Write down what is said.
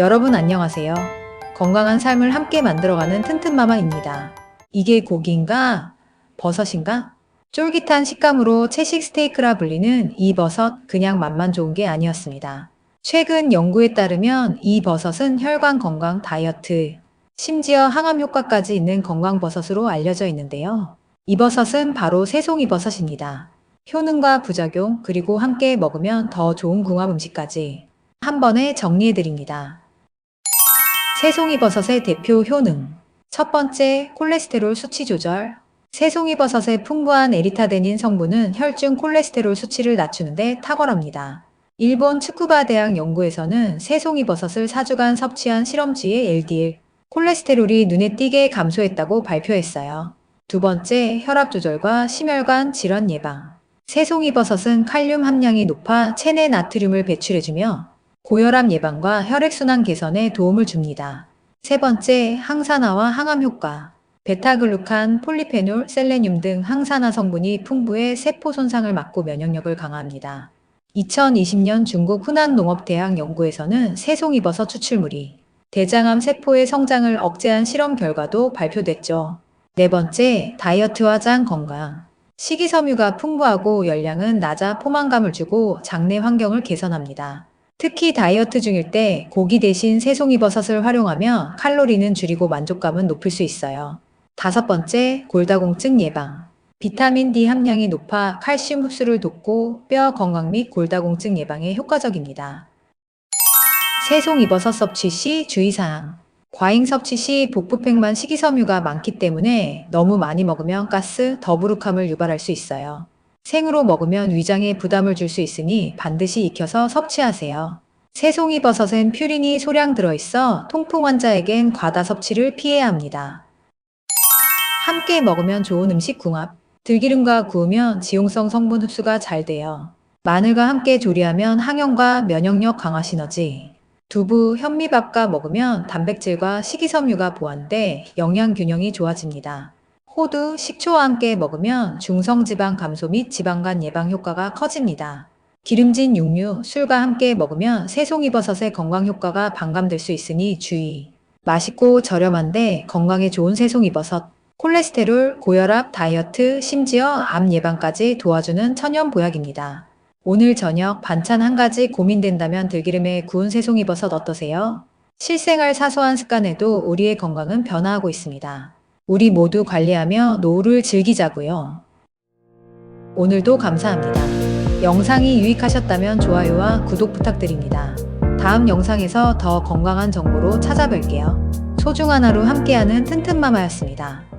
여러분 안녕하세요. 건강한 삶을 함께 만들어가는 튼튼마마입니다. 이게 고기인가? 버섯인가? 쫄깃한 식감으로 채식 스테이크라 불리는 이 버섯 그냥 맛만 좋은 게 아니었습니다. 최근 연구에 따르면 이 버섯은 혈관 건강 다이어트, 심지어 항암 효과까지 있는 건강 버섯으로 알려져 있는데요. 이 버섯은 바로 새송이 버섯입니다. 효능과 부작용, 그리고 함께 먹으면 더 좋은 궁합 음식까지 한 번에 정리해 드립니다. 새송이 버섯의 대표 효능. 첫 번째, 콜레스테롤 수치 조절. 새송이 버섯의 풍부한 에리타데닌 성분은 혈중 콜레스테롤 수치를 낮추는데 탁월합니다. 일본 츠쿠바 대학 연구에서는 새송이 버섯을 4주간 섭취한 실험쥐의 LDL, 콜레스테롤이 눈에 띄게 감소했다고 발표했어요. 두 번째, 혈압 조절과 심혈관 질환 예방. 새송이 버섯은 칼륨 함량이 높아 체내 나트륨을 배출해주며 고혈압 예방과 혈액순환 개선에 도움을 줍니다. 세 번째, 항산화와 항암 효과. 베타글루칸, 폴리페놀, 셀레늄 등 항산화 성분이 풍부해 세포 손상을 막고 면역력을 강화합니다. 2020년 중국 후난농업대학 연구에서는 새송이버섯 추출물이 대장암 세포의 성장을 억제한 실험 결과도 발표됐죠. 네 번째, 다이어트와 장 건강. 식이섬유가 풍부하고 열량은 낮아 포만감을 주고 장내 환경을 개선합니다. 특히 다이어트 중일 때 고기 대신 새송이버섯을 활용하며 칼로리는 줄이고 만족감은 높일 수 있어요. 다섯 번째, 골다공증 예방. 비타민 D 함량이 높아 칼슘 흡수를 돕고 뼈 건강 및 골다공증 예방에 효과적입니다. 새송이버섯 섭취 시 주의사항. 과잉 섭취 시 복부팽만 식이섬유가 많기 때문에 너무 많이 먹으면 가스, 더부룩함을 유발할 수 있어요. 생으로 먹으면 위장에 부담을 줄 수 있으니 반드시 익혀서 섭취하세요. 새송이 버섯엔 퓨린이 소량 들어있어 통풍 환자에겐 과다 섭취를 피해야 합니다. 함께 먹으면 좋은 음식 궁합. 들기름과 구우면 지용성 성분 흡수가 잘 돼요. 마늘과 함께 조리하면 항염과 면역력 강화 시너지. 두부, 현미밥과 먹으면 단백질과 식이섬유가 보완돼 영양 균형이 좋아집니다. 호두, 식초와 함께 먹으면 중성지방 감소 및 지방간 예방 효과가 커집니다. 기름진 육류, 술과 함께 먹으면 새송이버섯의 건강 효과가 반감될 수 있으니 주의. 맛있고 저렴한데 건강에 좋은 새송이버섯. 콜레스테롤, 고혈압, 다이어트, 심지어 암 예방까지 도와주는 천연 보약입니다. 오늘 저녁 반찬 한 가지 고민된다면 들기름에 구운 새송이버섯 어떠세요? 실생활 사소한 습관에도 우리의 건강은 변화하고 있습니다. 우리 모두 관리하며 노후를 즐기자고요. 오늘도 감사합니다. 영상이 유익하셨다면 좋아요와 구독 부탁드립니다. 다음 영상에서 더 건강한 정보로 찾아뵐게요. 소중한 하루 함께하는 튼튼마마였습니다.